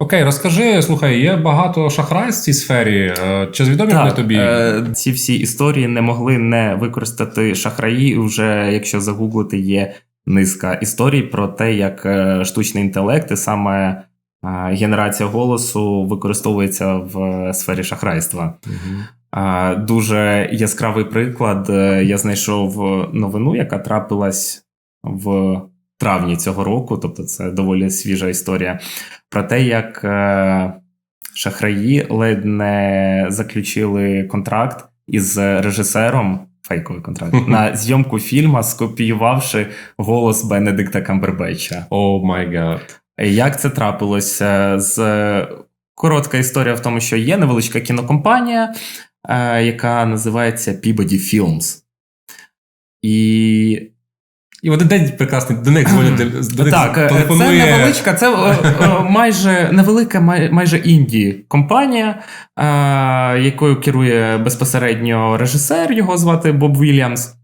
Окей, розкажи, слухай, є багато шахрайств в цій сфері. Е, Чи відомі вони тобі? Е, ці всі історії не могли не використати шахраї. Вже якщо загуглити, є низка історій про те, як е, штучний інтелект і саме генерація голосу використовується в сфері шахрайства. А, Дуже яскравий приклад. Я знайшов новину, яка трапилась в травні цього року, тобто це доволі свіжа історія, про те, як е, шахраї ледь не заключили контракт із режисером. Фейковий контракт на зйомку фільму, скопіювавши голос Бенедикта Камбербеча. О май гад. Як це трапилося? З коротка історія в тому, що є невеличка кінокомпанія, е, яка називається Peabody Films. І І в один день прекрасний до них дзвонять, до них так, е, телефонує. це невеличка, це е, е, майже невелика, майже інді компанія, якою керує безпосередньо режисер, його звати Боб Вільямс.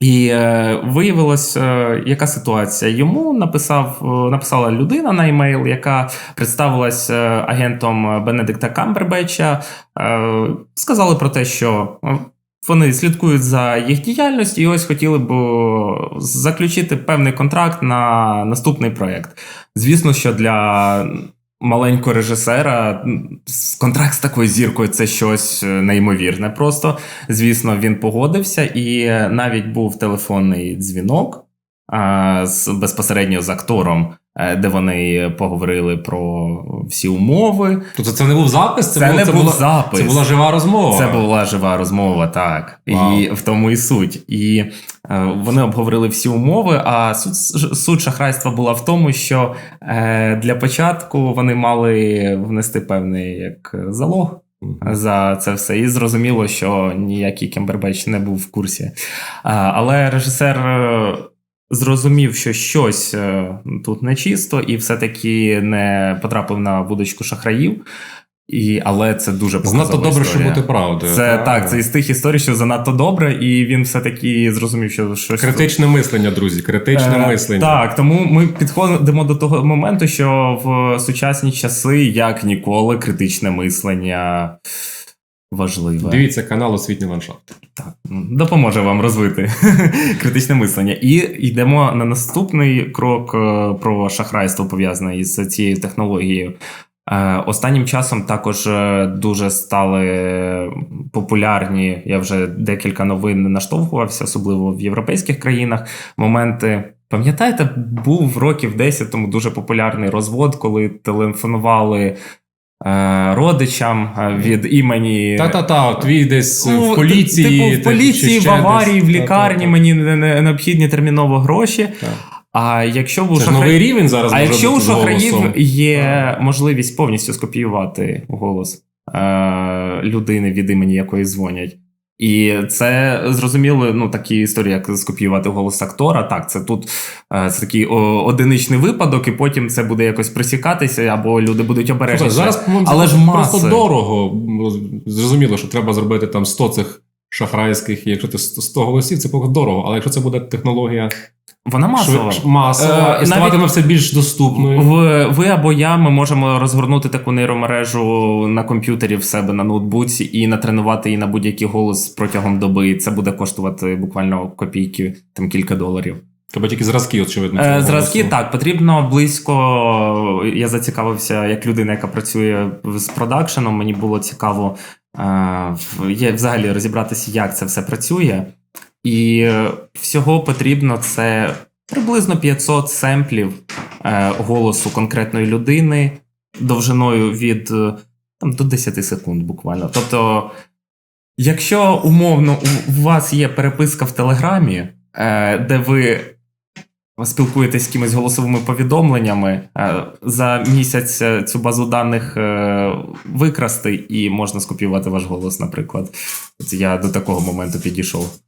І е, виявилось, е, яка ситуація. Йому написав, е, написала людина на емейл, яка представилась агентом Бенедикта Камбербеча. Сказали про те, що вони слідкують за їх діяльністю і ось хотіли б заключити певний контракт на наступний проєкт. Звісно, що для маленького режисера контракт з такою зіркою це щось е, неймовірне. Просто звісно, він погодився, і навіть був телефонний дзвінок з безпосередньо з актором, де вони поговорили про всі умови. Тобто це не був запис, це, Це було, не це був була, запис. Це була жива розмова. Це була жива розмова, так. Вау. І в тому і суть. І е, вони обговорили всі умови. А суть, суть шахрайства була в тому, що е, для початку вони мали внести певний як залог. За це все, і зрозуміло, що ніякий Кембербеч не був в курсі. Але режисер е, зрозумів, що щось е, тут нечисто, і все-таки не потрапив на вудочку шахраїв. І, але це дуже Занадто добре, історія. щоб бути правдою. Це так, це із тих історій, що занадто добре, і він все-таки зрозумів, що щось Критичне мислення, друзі, критичне Е, мислення. Так, тому ми підходимо до того моменту, що в сучасні часи, як ніколи, критичне мислення важливе. Дивіться канал Освітній ландшафт. Так, допоможе вам розвити критичне мислення. І йдемо на наступний крок е, про шахрайство пов'язане із цією технологією. Е, Останнім часом також е, дуже стали популярні. Я вже декілька новин наштовхувався, особливо в європейських країнах. Моменти. Пам'ятаєте, був років 10 тому дуже популярний розвод, коли телефонували родичам е, від імені Та-та-та, твій десь Ну, в поліції. Типу, в поліції, в аварії, десь. в лікарні Та-та-та. мені не- не- необхідні терміново гроші. Та. А якщо у шахра... новий рівень зараз. а якщо у шахраїв є можливість повністю скопіювати голос е- людини, від імені якої дзвонять. І це зрозуміло, ну такі історії, як скопіювати голос актора. Так, це тут е, це такий одиничний випадок, і потім це буде якось присікатися, або люди будуть обережні. Зараз, по-моєму, Але ж ж просто дорого. Зрозуміло, що треба зробити там 100 цих шахрайських, і якщо ти 100 голосів, це поки дорого. Але якщо це буде технологія Вона масова. швид- масова Е, і ставатиме все більш доступною. Ви, ви або я, ми можемо розгорнути таку нейромережу на комп'ютері в себе на ноутбуці і натренувати її на будь-який голос протягом доби. І це буде коштувати буквально копійки, там кілька доларів. Треба тільки зразки, очевидно. Е, зразки голосу. так, потрібно близько. Я зацікавився як людина, яка працює з продакшеном. Мені було цікаво в- є взагалі розібратися, як це все працює. І всього потрібно це приблизно 500 семплів е, голосу конкретної людини довжиною від е, там, до 10 секунд буквально. Тобто, якщо умовно у- у вас є переписка в Телеграмі, е, де ви спілкуєтесь з кимось голосовими повідомленнями, е, за місяць е, цю базу даних е, викрасти, і можна скопіювати ваш голос, наприклад. От я до такого моменту підійшов.